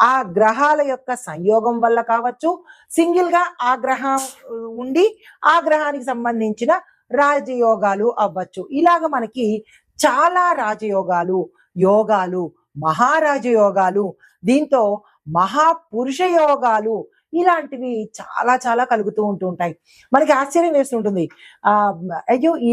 ఆ గ్రహాల యొక్క సంయోగం వల్ల కావచ్చు. సింగిల్గా ఆ గ్రహం ఉండి ఆ గ్రహానికి సంబంధించిన రాజయోగాలు అవ్వచ్చు. ఇలాగ మనకి చాలా రాజయోగాలు యోగాలు మహారాజయోగాలు దీంతో మహాపురుష యోగాలు ఇలాంటివి చాలా చాలా కలుగుతూ ఉంటూ ఉంటాయి. మనకి ఆశ్చర్యం వేస్తుంటుంది. ఆ అయ్యో ఈ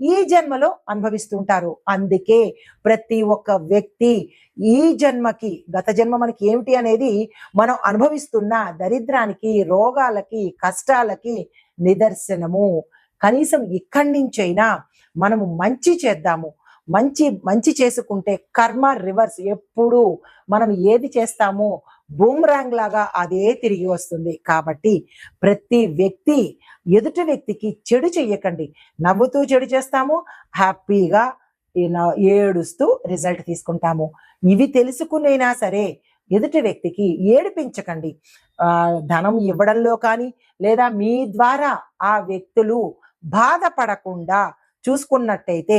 ఈ జన్మలో అనుభవిస్తుంటారు. అందుకే ప్రతి ఒక్క వ్యక్తి ఈ జన్మకి గత జన్మ మనకి ఏమిటి అనేది మనం అనుభవిస్తున్న దరిద్రానికి రోగాలకి కష్టాలకి నిదర్శనము. కనీసం ఇక్కడి నుంచైనా మనము మంచి చేద్దాము. మంచి మంచి చేసుకుంటే కర్మ రివర్స్ ఎప్పుడు మనం ఏది చేస్తామో బూమ్రాంగ్ లాగా అదే తిరిగి వస్తుంది. కాబట్టి ప్రతి వ్యక్తి ఎదుటి వ్యక్తికి చెడు చెయ్యకండి. నవ్వుతూ చెడు చేస్తాము హ్యాపీగా ఏడుస్తూ రిజల్ట్ తీసుకుంటాము. ఇవి తెలుసుకునైనా సరే ఎదుటి వ్యక్తికి ఏడిపించకండి. ఆ ధనం ఇవ్వడంలో కానీ లేదా మీ ద్వారా ఆ వ్యక్తులు బాధపడకుండా చూసుకున్నట్టయితే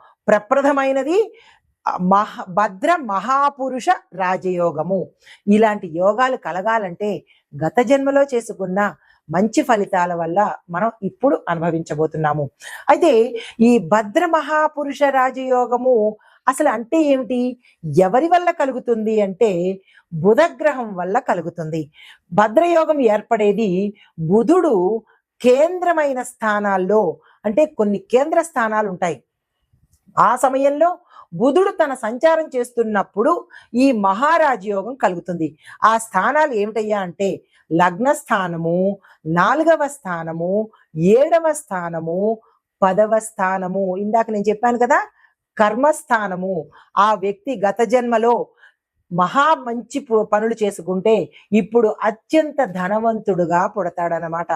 ప్రప్రథమైనది మహ భద్ర మహాపురుష రాజయోగము. ఇలాంటి యోగాలు కలగాలంటే గత జన్మలో చేసుకున్న మంచి ఫలితాల వల్ల మనం ఇప్పుడు అనుభవించబోతున్నాము. అయితే ఈ భద్ర మహాపురుష రాజయోగము అసలు అంటే ఏమిటి? ఎవరి వల్ల కలుగుతుంది అంటే బుధగ్రహం వల్ల కలుగుతుంది. భద్రయోగం ఏర్పడేది బుధుడు కేంద్రమైన స్థానాల్లో అంటే కొన్ని కేంద్ర స్థానాలు ఉంటాయి ఆ సమయంలో బుధుడు తన సంచారం చేస్తున్నప్పుడు ఈ మహారాజయోగం కలుగుతుంది. ఆ స్థానాలు ఏమిటయ్యా అంటే లగ్న స్థానము నాలుగవ స్థానము ఏడవ స్థానము పదవ స్థానము. ఇందాక నేను చెప్పాను కదా కర్మస్థానము ఆ వ్యక్తి గత జన్మలో మహా మంచి పనులు చేసుకుంటే ఇప్పుడు అత్యంత ధనవంతుడుగా పుడతాడనమాట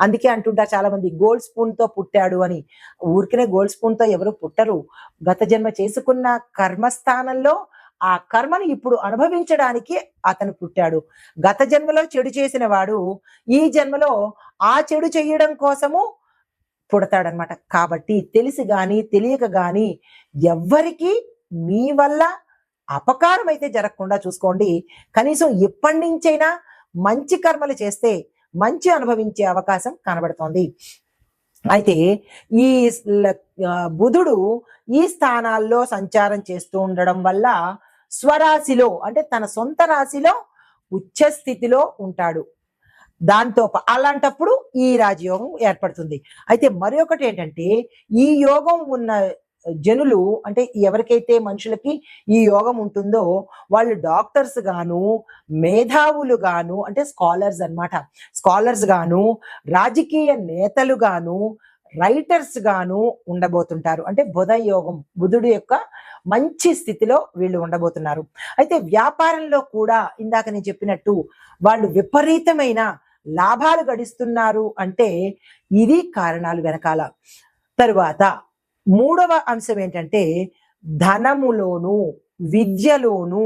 అందుకే అంటుంటారు చాలా మంది గోల్డ్ స్పూన్తో పుట్టాడు అని. ఊరికనే గోల్డ్ స్పూన్తో ఎవరు పుట్టరు. గత జన్మ చేసుకున్న కర్మస్థానంలో ఆ కర్మను ఇప్పుడు అనుభవించడానికి అతను పుట్టాడు. గత జన్మలో చెడు చేసిన వాడు ఈ జన్మలో ఆ చెడు చేయడం కోసము పుడతాడనమాట కాబట్టి తెలిసి గాని తెలియక గాని ఎవ్వరికి మీ వల్ల అపకారం అయితే జరగకుండా చూసుకోండి. కనీసం ఇప్పటి నుంచైనా మంచి కర్మలు చేస్తే మంచి అనుభవించే అవకాశం కనబడుతోంది. అయితే ఈ బుధుడు ఈ స్థానాల్లో సంచారం చేస్తూ ఉండడం వల్ల స్వరాశిలో అంటే తన సొంత రాశిలో ఉచ్చ స్థితిలో ఉంటాడు. దాంతో అలాంటప్పుడు ఈ రాజయోగం ఏర్పడుతుంది. అయితే మరి ఒకటి ఏంటంటే ఈ యోగం ఉన్న జనులు అంటే ఎవరికైతే మనుషులకి ఈ యోగం ఉంటుందో వాళ్ళు డాక్టర్స్ గాను మేధావులు గాను అంటే స్కాలర్స్ అన్నమాట. స్కాలర్స్ గాను రాజకీయ నేతలు గాను రైటర్స్ గాను ఉండబోతుంటారు. అంటే బుధ యోగం బుధుడు యొక్క మంచి స్థితిలో వీళ్ళు ఉండబోతున్నారు. అయితే వ్యాపారంలో కూడా ఇందాక నేను చెప్పినట్టు వాళ్ళు విపరీతమైన లాభాలు గడిస్తున్నారు అంటే ఇది కారణాలు వెనకాల. తరువాత మూడవ అంశం ఏంటంటే ధనములోను విద్యలోను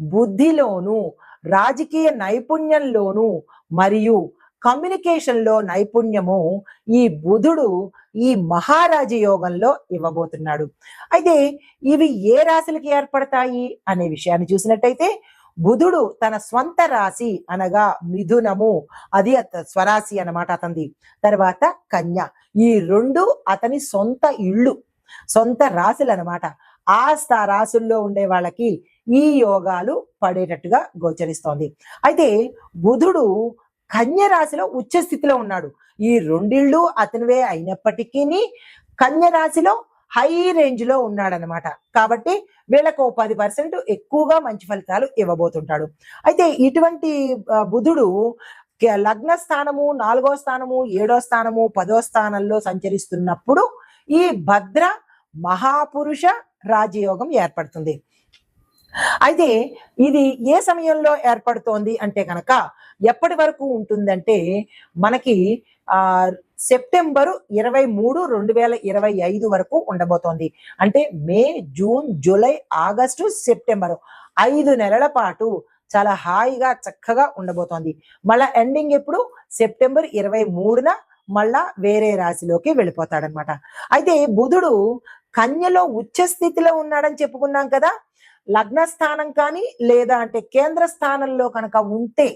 బుద్ధిలోను రాజకీయ నైపుణ్యంలోను మరియు కమ్యూనికేషన్లో నైపుణ్యము ఈ బుధుడు ఈ మహారాజ యోగంలో ఇవ్వబోతున్నాడు. అయితే ఇవి ఏ రాశులకి ఏర్పడతాయి అనే విషయాన్ని చూసినట్టయితే బుధుడు తన స్వంత రాశి అనగా మిథునము. అది స్వరాశి అనమాట అతనిది తర్వాత కన్య. ఈ రెండు అతని సొంత ఇళ్ళు సొంత రాశులు అనమాట ఆ స్థా రాశుల్లో ఉండే వాళ్ళకి ఈ యోగాలు పడేటట్టుగా గోచరిస్తోంది. అయితే బుధుడు కన్య రాశిలో ఉచ్చ స్థితిలో ఉన్నాడు. ఈ రెండిళ్ళు అతనివే అయినప్పటికీ కన్య రాశిలో హై రేంజ్లో ఉన్నాడనమాట కాబట్టి వీళ్ళకు పది పర్సెంట్ ఎక్కువగా మంచి ఫలితాలు ఇవ్వబోతుంటాడు. అయితే ఇటువంటి బుధుడు లగ్న స్థానము నాలుగో స్థానము ఏడో స్థానము పదో స్థానంలో సంచరిస్తున్నప్పుడు ఈ భద్ర మహాపురుష రాజయోగం ఏర్పడుతుంది. అయితే ఇది ఏ సమయంలో ఏర్పడుతోంది అంటే కనుక ఎప్పటి వరకు ఉంటుందంటే మనకి ఆ సెప్టెంబరు ఇరవై మూడు రెండు వేల ఇరవై ఐదు వరకు ఉండబోతోంది. అంటే May June July August September ఐదు నెలల పాటు చాలా హాయిగా చక్కగా ఉండబోతోంది. మళ్ళా ఎండింగ్ ఎప్పుడు? సెప్టెంబర్ ఇరవై మూడున మళ్ళా వేరే రాశిలోకి వెళ్ళిపోతాడనమాట. అయితే బుధుడు కన్యలో ఉచ్చ స్థితిలో ఉన్నాడని చెప్పుకున్నాం కదా. లగ్న స్థానం కానీ లేదా అంటే కేంద్ర స్థానంలో కనుక ఉంటే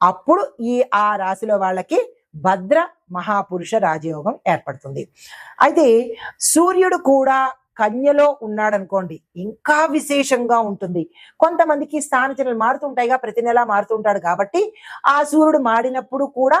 అప్పుడు ఈ ఆ రాశిలో వాళ్ళకి భద్ర మహాపురుష రాజయోగం ఏర్పడుతుంది. అయితే సూర్యుడు కూడా కన్యలో ఉన్నాడనుకోండి ఇంకా విశేషంగా ఉంటుంది. కొంతమందికి స్థానచనలు మారుతుంటాయిగా ప్రతి నెల మారుతుంటాడు కాబట్టి ఆ సూర్యుడు మాడినప్పుడు కూడా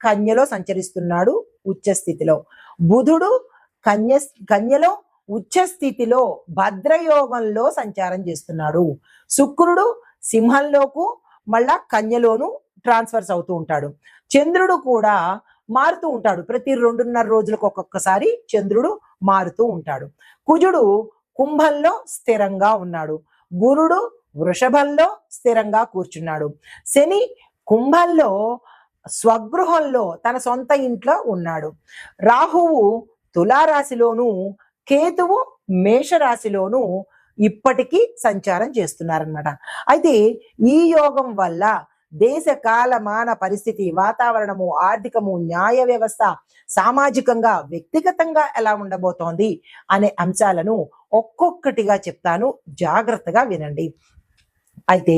కన్యలో సంచరిస్తున్నాడు ఉచ్చస్థితిలో బుధుడు కన్య కన్యలో ఉచ్చస్థితిలో భద్రయోగంలో సంచారం చేస్తున్నాడు. శుక్రుడు సింహంలోకు మళ్ళా కన్యలోను ట్రాన్స్ఫర్స్ అవుతూ ఉంటాడు. చంద్రుడు కూడా మారుతూ ఉంటాడు. ప్రతి రెండున్నర రోజులకు ఒక్కొక్కసారి చంద్రుడు మారుతూ ఉంటాడు. కుజుడు కుంభంలో స్థిరంగా ఉన్నాడు. గురుడు వృషభంలో స్థిరంగా కూర్చున్నాడు. శని కుంభంలో స్వగృహంలో తన సొంత ఇంట్లో ఉన్నాడు. రాహువు తులారాశిలోను కేతువు మేషరాశిలోను ఇప్పటికీ సంచారం చేస్తున్నారనమాట అయితే ఈ యోగం వల్ల దేశ కాలమాన పరిస్థితి వాతావరణము ఆర్థికము న్యాయ వ్యవస్థ సామాజికంగా వ్యక్తిగతంగా ఎలా ఉండబోతోంది అనే అంశాలను ఒక్కొక్కటిగా చెప్తాను. జాగ్రత్తగా వినండి. అయితే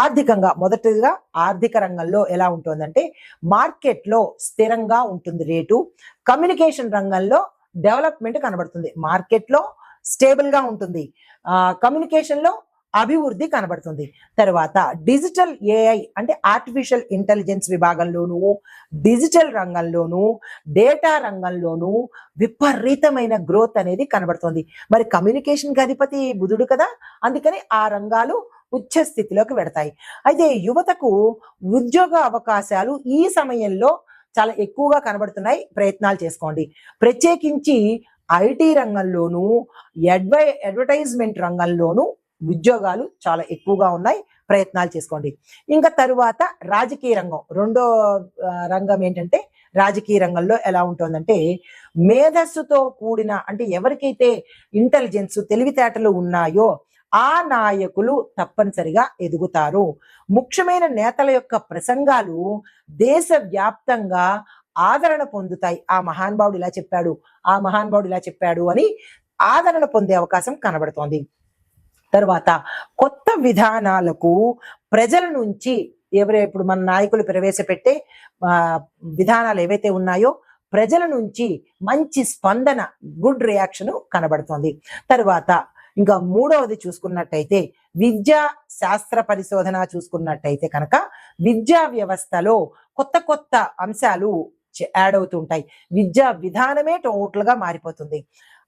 ఆర్థికంగా మొదటిగా ఆర్థిక రంగంలో ఎలా ఉంటుందంటే మార్కెట్లో స్థిరంగా ఉంటుంది రేటు. కమ్యూనికేషన్ రంగంలో డెవలప్మెంట్ కనబడుతుంది. మార్కెట్లో స్టేబుల్గా ఉంటుంది. కమ్యూనికేషన్లో అభివృద్ధి కనబడుతుంది. తర్వాత డిజిటల్ ఏఐ అంటే ఆర్టిఫిషియల్ ఇంటెలిజెన్స్ విభాగంలోనూ డిజిటల్ రంగంలోనూ డేటా రంగంలోనూ విపరీతమైన గ్రోత్ అనేది కనబడుతుంది. మరి కమ్యూనికేషన్ అధిపతి బుధుడు కదా. అందుకని ఆ రంగాలు ఉచ్చ స్థితిలోకి పెడతాయి అయితే యువతకు ఉద్యోగ అవకాశాలు ఈ సమయంలో చాలా ఎక్కువగా కనబడుతున్నాయి. ప్రయత్నాలు చేసుకోండి. ప్రత్యేకించి ఐటీ రంగంలోనూ అడ్వై అడ్వర్టైజ్మెంట్ రంగంలోనూ ఉద్యోగాలు చాలా ఎక్కువగా ఉన్నాయి. ప్రయత్నాలు చేసుకోండి. ఇంకా తరువాత రాజకీయ రంగం. రెండో రంగం ఏంటంటే రాజకీయ రంగంలో ఎలా ఉంటుందంటే మేధస్సుతో కూడిన అంటే ఎవరికైతే ఇంటెలిజెన్స్ తెలివితేటలు ఉన్నాయో ఆ నాయకులు తప్పనిసరిగా ఎదుగుతారు. ముఖ్యమైన నేతల యొక్క ప్రసంగాలు దేశ వ్యాప్తంగా ఆదరణ పొందుతాయి. ఆ మహానుభావుడు ఇలా చెప్పాడు ఆ మహానుభావుడు ఇలా చెప్పాడు అని ఆదరణ పొందే అవకాశం కనబడుతోంది. తర్వాత కొత్త విధానాలకు ప్రజల నుంచి ఎవరే ఇప్పుడు మన నాయకులు ప్రవేశపెట్టే విధానాలు ఏవైతే ఉన్నాయో ప్రజల నుంచి మంచి స్పందన గుడ్ రియాక్షన్ కనబడుతోంది. తర్వాత ఇంకా మూడవది చూసుకున్నట్టయితే విద్యా శాస్త్ర పరిశోధన చూసుకున్నట్టయితే కనుక విద్యా వ్యవస్థలో కొత్త కొత్త అంశాలు యాడ్ అవుతుంటాయి. విద్యా విధానమే టోటల్గా మారిపోతుంది.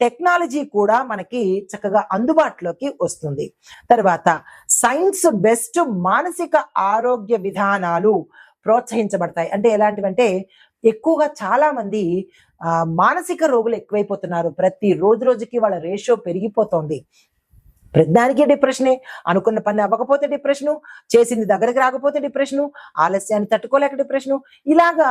టెక్నాలజీ కూడా మనకి చక్కగా అందుబాటులోకి వస్తుంది. తర్వాత సైన్స్ బెస్ట్ మానసిక ఆరోగ్య విధానాలు ప్రోత్సహించబడతాయి. అంటే ఎలాంటివంటే ఎక్కువగా చాలా మంది మానసిక రోగులు ఎక్కువైపోతున్నారు. ప్రతి రోజు రోజుకి వాళ్ళ రేషియో పెరిగిపోతోంది. ప్రతిదానికి డిప్రెషనే. అనుకున్న పని అవ్వకపోతే డిప్రెషను. చేసింది దగ్గరికి రాకపోతే డిప్రెషను. ఆలస్యాన్ని తట్టుకోలేక డిప్రెషను. ఇలాగా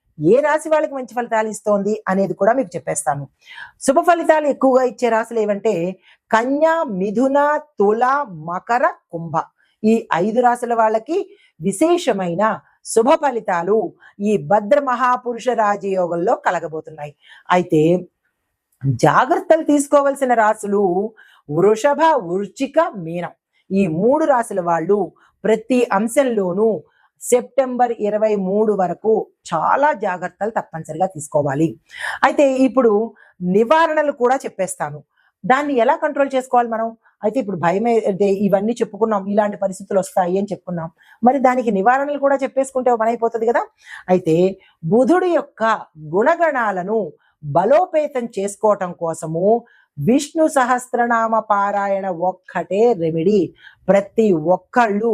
ఏ రాశి వాళ్ళకి మంచి ఫలితాలు ఇస్తోంది అనేది కూడా మీకు చెప్పేస్తాను. శుభ ఫలితాలు ఎక్కువగా ఇచ్చే రాశులు ఏవంటే కన్యా మిథున తుల మకర కుంభ. ఈ ఐదు రాశుల వాళ్ళకి విశేషమైన శుభ ఫలితాలు ఈ భద్ర మహాపురుష రాజయోగంలో కలగబోతున్నాయి. అయితే జాగ్రత్తలు తీసుకోవలసిన రాశులు వృషభ వృచ్చిక మీనం. ఈ మూడు రాశుల వాళ్ళు ప్రతి అంశంలోనూ సెప్టెంబర్ ఇరవై మూడు వరకు చాలా జాగ్రత్తలు తప్పనిసరిగా తీసుకోవాలి. అయితే ఇప్పుడు నివారణలు కూడా చెప్పేస్తాను. దాన్ని ఎలా కంట్రోల్ చేసుకోవాలి మనం? అయితే ఇప్పుడు భయం ఇవన్నీ చెప్పుకున్నాం ఇలాంటి పరిస్థితులు వస్తాయి అని చెప్పుకున్నాం. మరి దానికి నివారణలు కూడా చెప్పేసుకుంటే పనైపోతుంది అయిపోతుంది కదా? అయితే బుధుడు యొక్క గుణగణాలను బలోపేతం చేసుకోవటం కోసము విష్ణు సహస్రనామ పారాయణ ఒక్కటే రెమెడీ. ప్రతి ఒక్కళ్ళు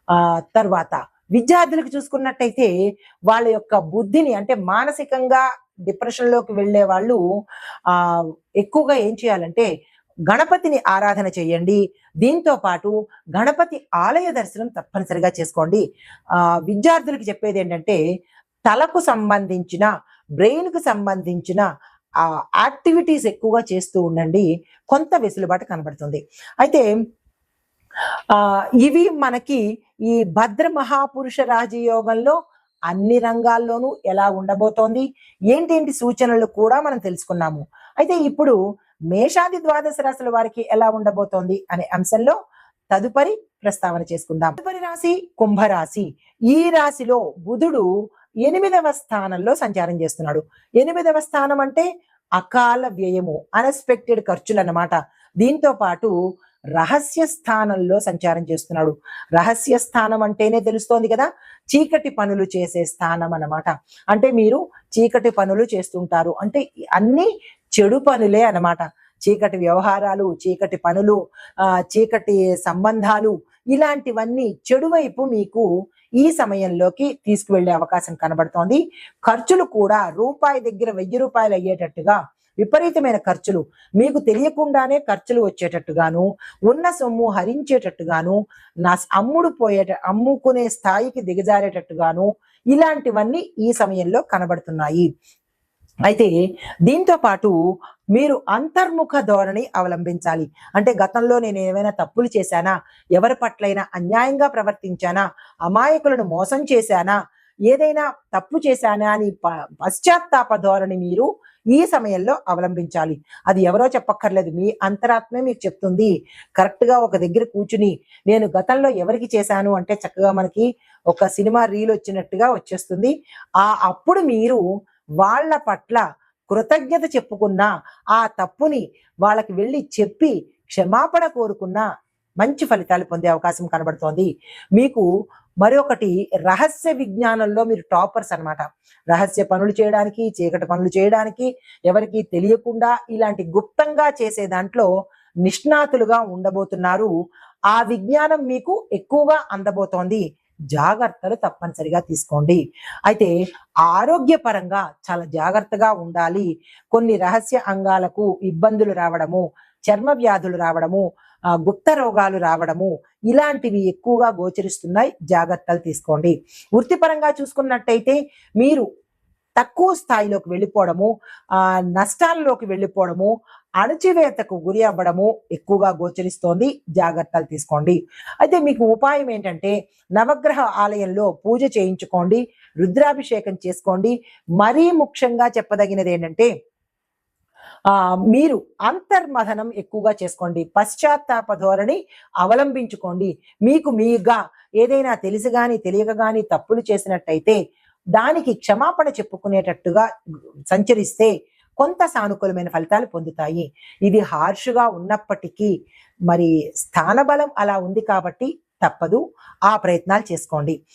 తర్వాత విద్యార్థులకు చూసుకున్నట్టయితే వాళ్ళ యొక్క బుద్ధిని అంటే మానసికంగా డిప్రెషన్లోకి వెళ్ళే వాళ్ళు ఆ ఎక్కువగా ఏం చేయాలంటే గణపతిని ఆరాధన చేయండి. దీంతో పాటు గణపతి ఆలయ దర్శనం తప్పనిసరిగా చేసుకోండి. ఆ విద్యార్థులకు చెప్పేది ఏంటంటే తలకు సంబంధించిన బ్రెయిన్కు సంబంధించిన ఆ యాక్టివిటీస్ ఎక్కువగా చేస్తూ ఉండండి. కొంత వెసులుబాటు కనబడుతుంది. అయితే ఇవి మనకి ఈ భద్ర మహాపురుష రాజయోగంలో అన్ని రంగాల్లోనూ ఎలా ఉండబోతోంది? ఏంటేంటి సూచనలు కూడా మనం తెలుసుకున్నాము. అయితే ఇప్పుడు మేషాది ద్వాదశ రాశుల వారికి ఎలా ఉండబోతోంది అనే అంశంలో తదుపరి ప్రస్తావన చేసుకుందాం. తదుపరి రాశి కుంభరాశి. ఈ రాశిలో బుధుడు ఎనిమిదవ స్థానంలో సంచారం చేస్తున్నాడు. ఎనిమిదవ స్థానం అంటే అకాల వ్యయము అన్ఎక్స్పెక్టెడ్ ఖర్చులు అన్నమాట. దీంతో పాటు రహస్య స్థానంలో సంచారం చేస్తున్నాడు. రహస్య స్థానం అంటేనే తెలుస్తోంది కదా? చీకటి పనులు చేసే స్థానం అన్నమాట. అంటే మీరు చీకటి పనులు చేస్తుంటారు. అంటే అన్ని చెడు పనులే అన్నమాట. చీకటి వ్యవహారాలు చీకటి పనులు చీకటి సంబంధాలు ఇలాంటివన్నీ చెడువైపు మీకు ఈ సమయంలోకి తీసుకువెళ్ళే అవకాశం కనబడుతోంది. ఖర్చులు కూడా రూపాయి దగ్గర వెయ్యి రూపాయలు అయ్యేటట్టుగా విపరీతమైన ఖర్చులు. మీకు తెలియకుండానే ఖర్చులు వచ్చేటట్టుగాను ఉన్న సొమ్ము హరించేటట్టుగాను నా అమ్ముడు పోయేట అమ్ముకునే స్థాయికి దిగజారేటట్టుగాను ఇలాంటివన్నీ ఈ సమయంలో కనబడుతున్నాయి. అయితే దీంతో పాటు మీరు అంతర్ముఖ ధోరణి అవలంబించాలి. అంటే గతంలో నేను ఏమైనా తప్పులు చేశానా? ఎవరి పట్లైనా అన్యాయంగా ప్రవర్తించానా? అమాయకులను మోసం చేశానా? ఏదైనా తప్పు చేశానా? అని ప- పశ్చాత్తాప ధోరణి మీరు ఈ సమయంలో అవలంబించాలి. అది ఎవరో చెప్పక్కర్లేదు. మీ అంతరాత్మే మీకు చెప్తుంది. కరెక్ట్గా ఒక దగ్గర కూర్చుని నేను గతంలో ఎవరికి చేశాను అంటే చక్కగా మనకి ఒక సినిమా రీల్ వచ్చినట్టుగా వచ్చేస్తుంది. ఆ అప్పుడు మీరు వాళ్ళ పట్ల కృతజ్ఞత చెప్పుకున్న ఆ తప్పుని వాళ్ళకి వెళ్ళి చెప్పి క్షమాపణ కోరుకున్న మంచి ఫలితాలు పొందే అవకాశం కనబడుతోంది. మీకు మరొకటి రహస్య విజ్ఞానంలో మీరు టాపర్స్ అన్నమాట. రహస్య పనులు చేయడానికి చీకటి పనులు చేయడానికి ఎవరికి తెలియకుండా ఇలాంటి గుప్తంగా చేసే దాంట్లో నిష్ణాతులుగా ఉండబోతున్నారు. ఆ విజ్ఞానం మీకు ఎక్కువగా అందబోతోంది. జాగ్రత్తలు తప్పనిసరిగా తీసుకోండి. అయితే ఆరోగ్యపరంగా చాలా జాగ్రత్తగా ఉండాలి. కొన్ని రహస్య అంగాలకు ఇబ్బందులు రావడము చర్మ వ్యాధులు రావడము గుప్త రోగాలు రావడము ఇలాంటివి ఎక్కువగా గోచరిస్తున్నాయి. జాగ్రత్తలు తీసుకోండి. వృత్తిపరంగా చూసుకున్నట్టయితే మీరు తక్కువ స్థాయిలోకి వెళ్ళిపోవడము ఆ నష్టాల్లోకి వెళ్ళిపోవడము అణచివేతకు గురి అవ్వడము ఎక్కువగా గోచరిస్తోంది. జాగ్రత్తలు తీసుకోండి. అయితే మీకు ఉపాయం ఏంటంటే నవగ్రహ ఆలయంలో పూజ చేయించుకోండి రుద్రాభిషేకం చేసుకోండి. మరీ ముఖ్యంగా చెప్పదగినది ఏంటంటే మీరు అంతర్మథనం ఎక్కువగా చేసుకోండి. పశ్చాత్తాప ధోరణి అవలంబించుకోండి. మీకు మీగా ఏదైనా తెలిసి గాని తెలియక గాని తప్పులు చేసినట్టయితే దానికి క్షమాపణ చెప్పుకునేటట్టుగా సంచరిస్తే కొంత సానుకూలమైన ఫలితాలు పొందుతాయి. ఇది హార్ష్గా ఉన్నప్పటికీ మరి స్థానబలం అలా ఉంది కాబట్టి తప్పదు. ఆ ప్రయత్నాలు చేసుకోండి.